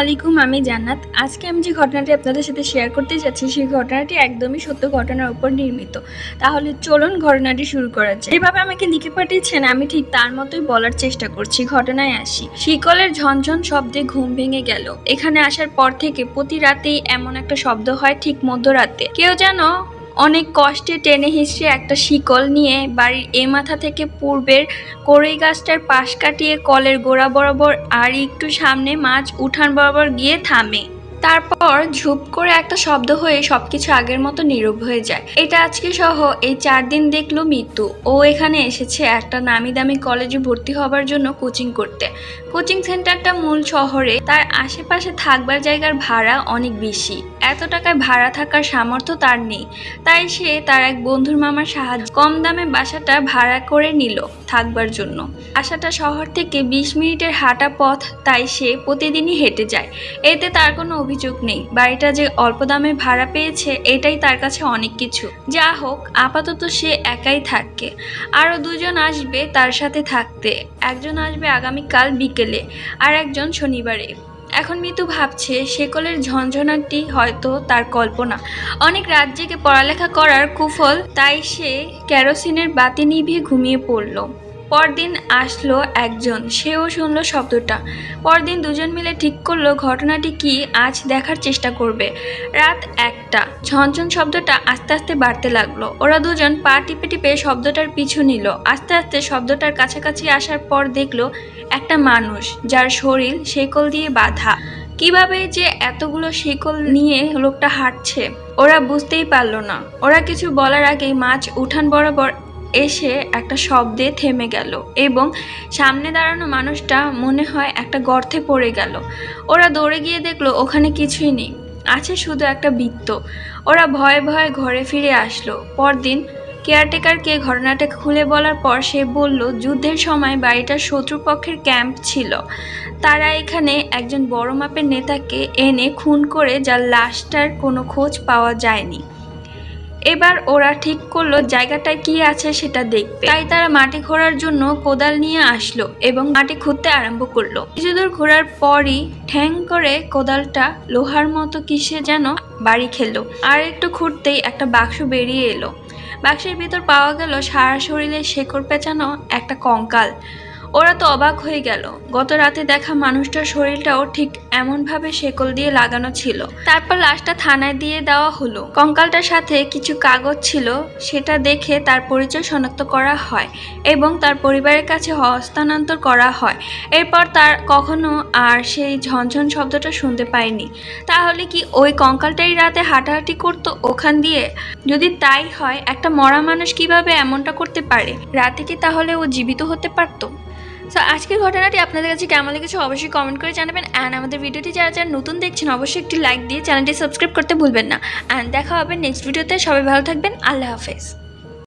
আলাইকুম আমি জান্নাত। আজকে আমি যে ঘটনাটি আপনাদের সাথে শেয়ার করতে যাচ্ছি, সেই ঘটনাটি একদমই সত্য ঘটনার উপর নির্মিত। তাহলে চলুন ঘটনাটি শুরু করা যায় যেভাবে আমাকে লিখে পাঠিয়েছেন, আমি ঠিক তার মতোই বলার চেষ্টা করছি। ঘটনায় আসি। শিকলের ঝনঝন শব্দে ঘুম ভেঙে গেল। এখানে আসার পর থেকে প্রতি রাতেই এমন একটা শব্দ হয় ঠিক মধ্যরাতে। কেউ যেন অনেক কষ্টে টেনে হিসড়ে একটা শিকল নিয়ে বাড়ির এ মাথা থেকে পূর্বের কড়ই গাছটার পাশ কাটিয়ে কলের গোড়া বরাবর আর একটু সামনে মাছ উঠান বরাবর গিয়ে থামে। তারপর ঝুপ করে একটা শব্দ হয়ে সবকিছু আগের মতো নীরব হয়ে যায়। এটা আজকে সহ এই চার দিন দেখল মৃত্যু ও এখানে এসেছে একটা নামি দামি কলেজে ভর্তি হবার জন্য কোচিং করতে। কোচিং সেন্টারটা মূল শহরে। তার আশেপাশে থাকবার জায়গার ভাড়া অনেক বেশি। এত টাকায় ভাড়া থাকার সামর্থ্য তার নেই। তাই সে তার এক বন্ধুর মামার সাহায্য কম দামে বাসাটা ভাড়া করে নিল থাকবার জন্য। বাসাটা শহর থেকে বিশ মিনিটের হাঁটা পথ, তাই সে প্রতিদিনই হেঁটে যায়। এতে তার কোনো অভিযোগ নেই। বাড়িটা যে অল্প দামে ভাড়া পেয়েছে, এটাই তার কাছে অনেক কিছু। যা হোক, আপাতত সে একাই থাকে আরও দুজন আসবে তার সাথে থাকতে। একজন আসবে আগামীকাল বিকেলে, আর একজন শনিবারে। এখন মিতু ভাবছে সেকলের ঝঞ্ঝনাটি হয়তো তার কল্পনা। অনেক জেগে পড়ালেখা করার কুফল, তাই সে কেরোসিনের বাতি নিভিয়ে ঘুমিয়ে পড়ল। পরদিন আসলো একজন, সেও শুনলো শব্দটা। পরদিন দুজন মিলে ঠিক করল ঘটনাটি কি আজ দেখার চেষ্টা করবে। রাত একটা, ঝনঝন শব্দটা আস্তে আস্তে বাড়তে লাগল। ওরা দুজন পা টিপে টিপে শব্দটার পিছু নিল। আস্তে আস্তে শব্দটার কাছাকাছি আসার পর দেখল একটা মানুষ, যার শরীর শেকল দিয়ে বাঁধা। কীভাবে যে এতগুলো শিকল নিয়ে লোকটা হাঁটছে, ওরা বুঝতেই পারল না। ওরা কিছু বলার আগেই মাছ উঠান বরাবর এসে একটা শব্দে থেমে গেল এবং সামনে দাঁড়ানো মানুষটা মনে হয় একটা গর্তে পড়ে গেল। ওরা দৌড়ে গিয়ে দেখল ওখানে কিছুই নেই। আছে শুধু একটা বৃত্ত। ওরা ভয়ে ভয়ে ঘরে ফিরে আসলো। পরদিন কেয়ারটেকারকে ঘটনাটা খুলে বলার পর সে বলল, যুদ্ধের সময় বাড়িটার শত্রুপক্ষের ক্যাম্প ছিল। তারা এখানে একজন বড় মাপের নেতাকে এনে খুন করে যার লাশটার কোনো খোঁজ পাওয়া যায়নি। এবার ওরা ঠিক করল জায়গাটায় কি আছে সেটা দেখবে তাই তারা মাটি খোঁড়ার জন্য কোদাল নিয়ে আসলো এবং মাটি খুঁড়তে আরম্ভ করল। কিছুদূর ঘোরার পরই ঠ্যাং করে কোদালটা লোহার মতো কিসে যেন বাড়ি খেলো। আর একটু খুঁড়তেই একটা বাক্স বেরিয়ে এলো। বাক্সের ভিতর পাওয়া গেল সারা শরীরে শেকড় পেঁচানো একটা কঙ্কাল। ওরা তো অবাক হয়ে গেল। গত রাতে দেখা মানুষটার শরীরটাও ঠিক এমনভাবে শেকল দিয়ে লাগানো ছিল। তারপর লাশটা থানায় দিয়ে দেওয়া হলো। কঙ্কালটার সাথে কিছু কাগজ ছিল, সেটা দেখে তার পরিচয় শনাক্ত করা হয় এবং তার পরিবারের কাছে হস্তান্তর করা হয়। এরপর তার কখনো আর সেই ঝনঝন শব্দটা শুনতে পায়নি তাহলে কি ওই কঙ্কালটাই রাতে হাঁটাহাঁটি করতো ওখান দিয়ে? যদি তাই হয়, একটা মরা মানুষ কীভাবে এমনটা করতে পারে? রাতে কি তাহলে ও জীবিত হতে পারতো? সো আজকের ঘটনাটি আপনাদের কাছে কেমন লেগেছে অবশ্যই কমেন্ট করে জানাবেন। অ্যান্ড আমাদের ভিডিওটি যারা যারা নতুন দেখছেন, অবশ্যই একটি লাইক দিয়ে চ্যানেলটি সাবস্ক্রাইব করতে ভুলবেন না। অ্যান্ড দেখা হবে নেক্সট ভিডিওতে সবাই ভালো থাকবেন। আল্লাহ হাফেজ।